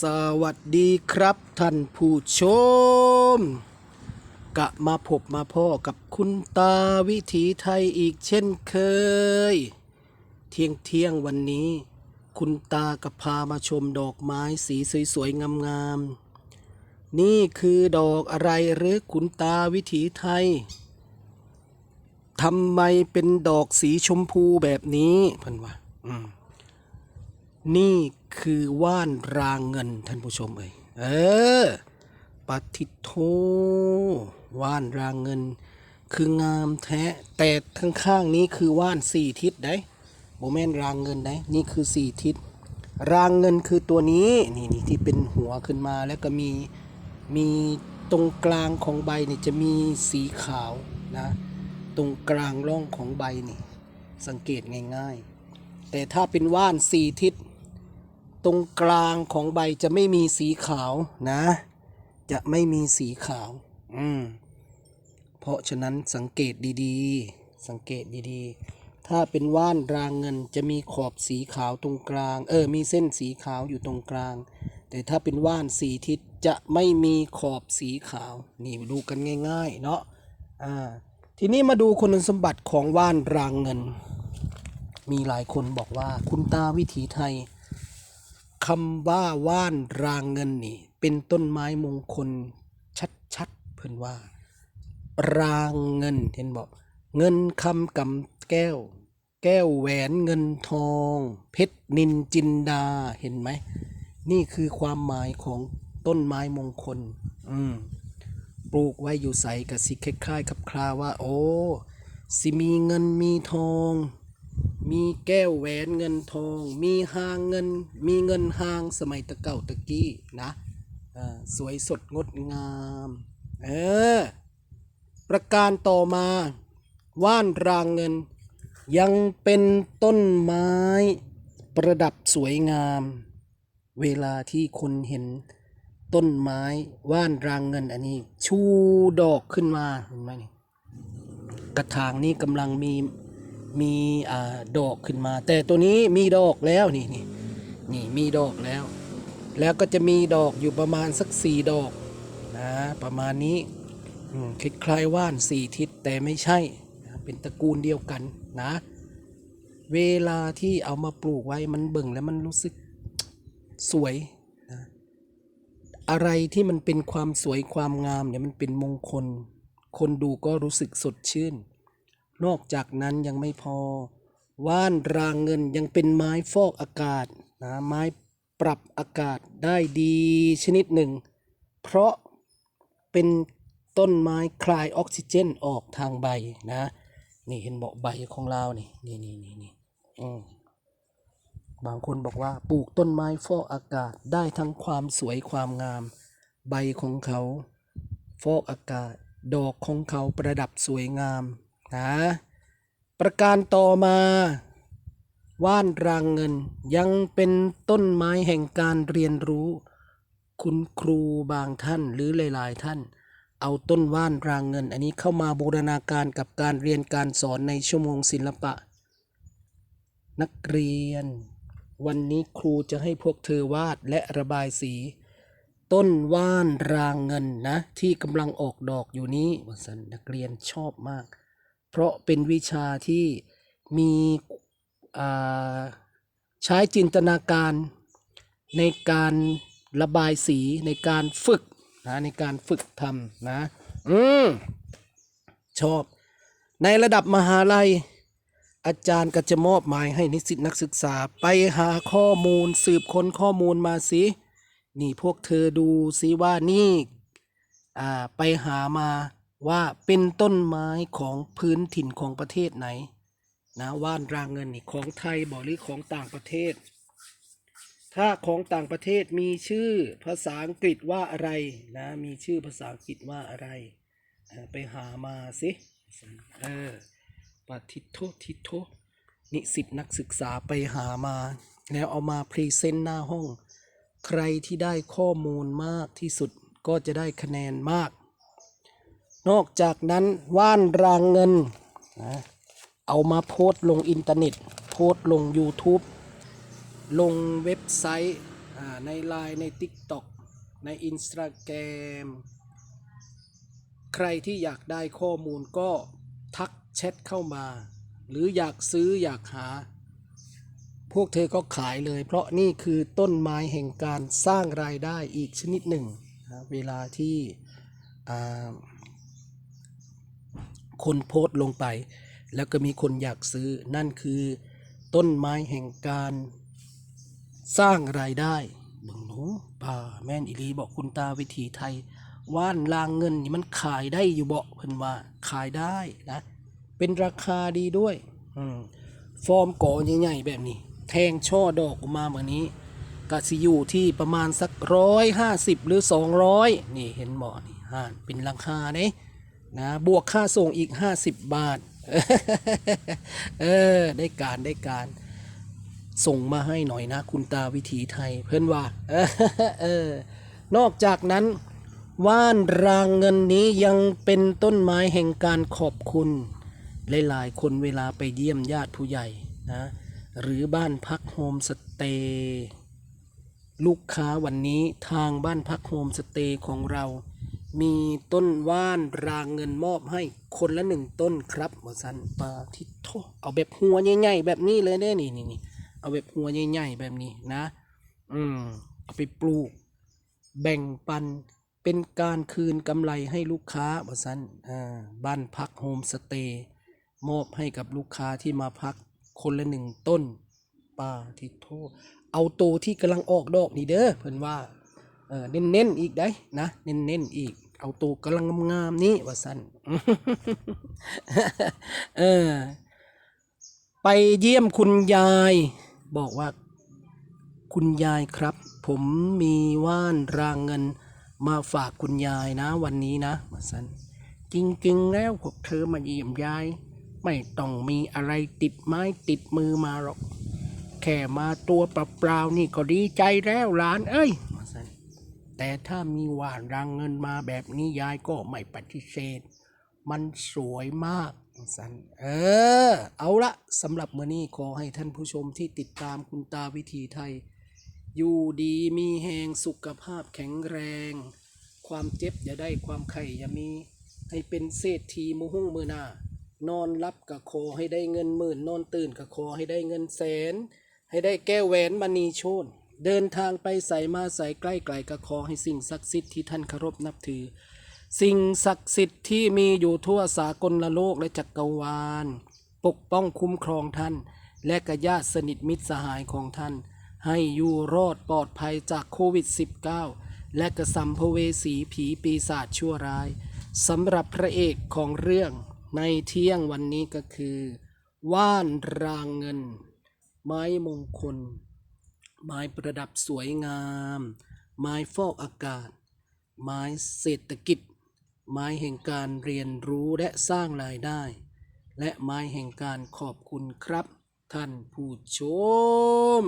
สวัสดีครับท่านผู้ชม กะมาพบมาพ่อกับคุณตาวิถีไทยอีกเช่นเคย เที่ยงเที่ยงวันนี้ คุณตากับพามาชมดอกไม้สีสวยๆ งามๆ นี่คือดอกอะไรหรือคุณตาวิถีไทยทำไมเป็นดอกสีชมพูแบบนี้พันว่าอืม นี่คือว่านรางเงินท่านผู้ชมเอ่ยเออปฏิโทว่านรางเงิน คืองามแท้แต่ข้างๆนี้คือว่านสี่ทิศได้โมเมนรางเงินได้นี่คือสี่ทิศ รางเงินคือตัวนี้นี่นี่ที่เป็นหัวขึ้นมาแล้วก็มีมีตรงกลางของใบนี่จะมีสีขาวนะตรงกลางร่องของใบนี่ สังเกตง่ายๆ แต่ถ้าเป็นว่านสี่ทิศ ตรงกลางของใบจะไม่มีสีขาวนะ จะไม่มีสีขาว อืม เพราะฉะนั้นสังเกตดีๆ สังเกตดีๆ ถ้าเป็นว่านรางเงินจะมีขอบสีขาวตรงกลาง เออ มีเส้นสีขาวอยู่ตรงกลาง แต่ถ้าเป็นว่านสีทิศจะไม่มีขอบสีขาว นี่ดูกันง่าย ๆ เนาะอ่า ทีนี้มาดูคุณสมบัติของว่านรางเงิน มีหลายคนบอกว่าคุณตาวิถีไทย คำว่าว่านรางเงินนี่ เป็นต้นไม้มงคลชัดๆเพิ่นว่า รางเงินเห็นบอกเงินคำกำแก้ว แก้วแหวนเงินทอง เพชรนินจินดาเห็นไหม นี่คือความหมายของต้นไม้มงคล อืมปลูกไว้อยู่ใสกับสิคล้ายๆกับคลาว่า โอ้ สิมีเงินมีทอง มีแก้วแหวนเงินทอง มีหางเงิน มีเงินหางสมัยตะเก่าตะกี้นะอ่าสวยสดงดงาม เออ ประการต่อมาว่านรางเงิน ยังเป็นต้นไม้ ประดับสวยงาม เวลาที่คนเห็นต้นไม้ว่านรางเงินอันนี้ ชูดอกขึ้นมาเห็นไหมนี่กระถางนี้กำลังมี มีอ่าดอกขึ้นมา แต่ตัวนี้มีดอกแล้วนี่นี่นี่มีดอกแล้ว แล้วก็จะมีดอกอยู่ประมาณสักสี่ดอกนะประมาณนี้คล้ายๆว่านสี่ทิศแต่ไม่ใช่เป็นตระกูลเดียวกันนะ เวลาที่เอามาปลูกไว้มันเบิ่งแล้วมันรู้สึกสวยนะอะไรที่มันเป็นความสวยความงามเนี่ยมันเป็นมงคล คนดูก็รู้สึกสดชื่น นอกจากนั้นยังไม่พอ ว่านรางเงินยังเป็นไม้ฟอกอากาศนะไม้ปรับอากาศได้ดีชนิดหนึ่ง เพราะเป็นต้นไม้คลายออกซิเจนออกทางใบนะ นี่เห็นบอกใบของเรานี่นี่นี่นี่นี่บางคนบอกว่าปลูกต้นไม้ฟอกอากาศได้ทั้งความสวยความงาม ใบของเขา ฟอกอากาศ ดอกของเขาประดับสวยงาม นะประการต่อมาว่านรางเงินยังเป็นต้นไม้แห่งการเรียนรู้ คุณครูบางท่านหรือหลาย ๆ ท่าน เอาต้นว่านรางเงิน อันนี้เข้ามาบูรณาการกับการเรียนการสอนในชั่วโมงศิลปะ นักเรียน วันนี้ครูจะให้พวกเธอวาดและระบายสี ต้นว่านรางเงินนะ ที่กำลังออกดอกอยู่นี้วสันนักเรียนชอบมาก เพราะเป็นวิชาที่มีใช้จินตนาการในการระบายสีในการฝึกนะในการฝึกทำนะอืมชอบ ในระดับมหาลัย อาจารย์ก็จะมอบหมายให้นิสิตนักศึกษาไปหาข้อมูลสืบค้นข้อมูลมาสินี่พวกเธอดูสิว่านี่อ่าไปหามา ว่าเป็นต้นไม้ของพื้นถิ่นของประเทศไหนนะว่านรางเงินนี่ของไทยบอหรือของต่างประเทศ ถ้าของต่างประเทศมีชื่อภาษาอังกฤษว่าอะไรนะมีชื่อภาษาอังกฤษว่าอะไร ไปหามาสิเออปฏิโทษทิโทนิสิตนักศึกษาไปหามา แล้วเอามาพรีเซนต์หน้าห้อง ใครที่ได้ข้อมูลมากที่สุดก็จะได้คะแนนมาก นอกจากนั้นว่านรางเงินนะเอามาโพสต์ลงอินเทอร์เน็ต โพสต์ลง YouTube ลงเว็บไซต์ในไลน์ใน TikTok ใน Instagram ใครที่อยากได้ข้อมูลก็ทักแชทเข้ามา หรืออยากซื้ออยากหา พวกเธอก็ขายเลย เพราะนี่คือต้นไม้แห่งการสร้างรายได้อีกชนิดหนึ่ง เวลาที่อ่า คนโพสต์ลงไป แล้วก็มีคนอยากซื้อนั่นคือ ต้นไม้แห่งการสร้างรายได้เบิ่งหนูป่าแม่นอิลีบอกคุณตาวิถีไทย ว่านลางเงินนี่มันขายได้อยู่บ่เพิ่นว่าขายได้นะ เป็นราคาดีด้วยอืมฟอร์มก่อใหญ่ๆแบบนี้ แทงช่อดอกออกมาเหมือนนี้ก็สิอยู่ที่ประมาณสักร้อยห้าสิบหรือสองร้อยนี่เห็นบ่นี่ห่านเป็นราคาเด้ นะบวกค่าส่งอีกห้าสิบบาท เออ ได้การได้การ ส่งมาให้หน่อยนะ คุณตาวิถีไทย เพื่อนว่า เออ นอกจากนั้นว่านรางเงินนี้ยังเป็นต้นไม้แห่งการขอบคุณ หลายๆ คนเวลาไปเยี่ยมญาติผู้ใหญ่นะ หรือบ้านพักโฮมสเตย์ลูกค้าวันนี้ทางบ้านพักโฮมสเตย์ของเรา มีต้นว่านรางเงินมอบให้คนละหนึ่งต้นครับหมอสันปาทิโทเอาแบบหัวใหญ่ๆแบบนี้เลยเด้นี่นี่นี่เอาแบบหัวใหญ่ๆแบบนี้นะ อืมเอาไปปลูก แบ่งปันเป็นการคืนกำไรให้ลูกค้าบอสันอ่าบ้านพักโฮมสเตย์มอบให้กับลูกค้าที่มาพักคนละหนึ่งต้นป้าทิโทเอาโตที่กำลังออกดอกนี่เด้อเพิ่นว่าเออเน้นๆอีกได้นะ เน้นๆอีก เอาตัวกำลังงามๆนี้ว่าสันเออ ไปเยี่ยมคุณยาย บอกว่า คุณยายครับ ผมมีว่านรางเงิน มาฝากคุณยายนะ วันนี้นะมาสันจริง ๆ แล้วพวกเธอมาเยี่ยมยาย ไม่ต้องมีอะไรติดไม้ติดมือมาหรอก แค่มาตัวเปล่าๆนี่ก็ดีใจแล้วหลาน เอ้ย แต่ถ้ามีว่านรางเงินมาแบบนี้ยายก็ไม่ปฏิเสธ มันสวยมากสันเออ เอาละสำหรับมื้อนี้ขอให้ท่านผู้ชมที่ติดตามคุณตาวิถีไทย อยู่ดีมีแหงสุขภาพแข็งแรง ความเจ็บอย่าได้ความไข่อย่ามี ให้เป็นเศรษฐีมือหุ้งมือหน้านอนรับกับขอให้ได้เงินหมื่น นอนตื่นกับขอให้ได้เงินแสน ให้ได้แก้วแหวนมณีโชน เดินทางไปใส่มาใส่ใกล้ไกลกับขอให้สิ่งศักดิ์สิทธิ์ที่ท่านเคารพนับถือ สิ่งศักดิ์สิทธิ์ที่มีอยู่ทั่วสากลโลกและจักรวาล ปกป้องคุ้มครองท่าน และกญาติสนิทมิตรสหายของท่าน ให้อยู่รอดปลอดภัยจากโควิด -19 และกระสัมภเวสีผีปีศาจชั่วร้ายสำหรับพระเอกของเรื่องในเที่ยงวันนี้ก็คือ ว่านรางเงิน ไม้มงคล ไม้ประดับสวยงาม ไม้ฟอกอากาศ ไม้เศรษฐกิจ ไม้แห่งการเรียนรู้และสร้างรายได้ และไม้แห่งการขอบคุณครับ ท่านผู้ชม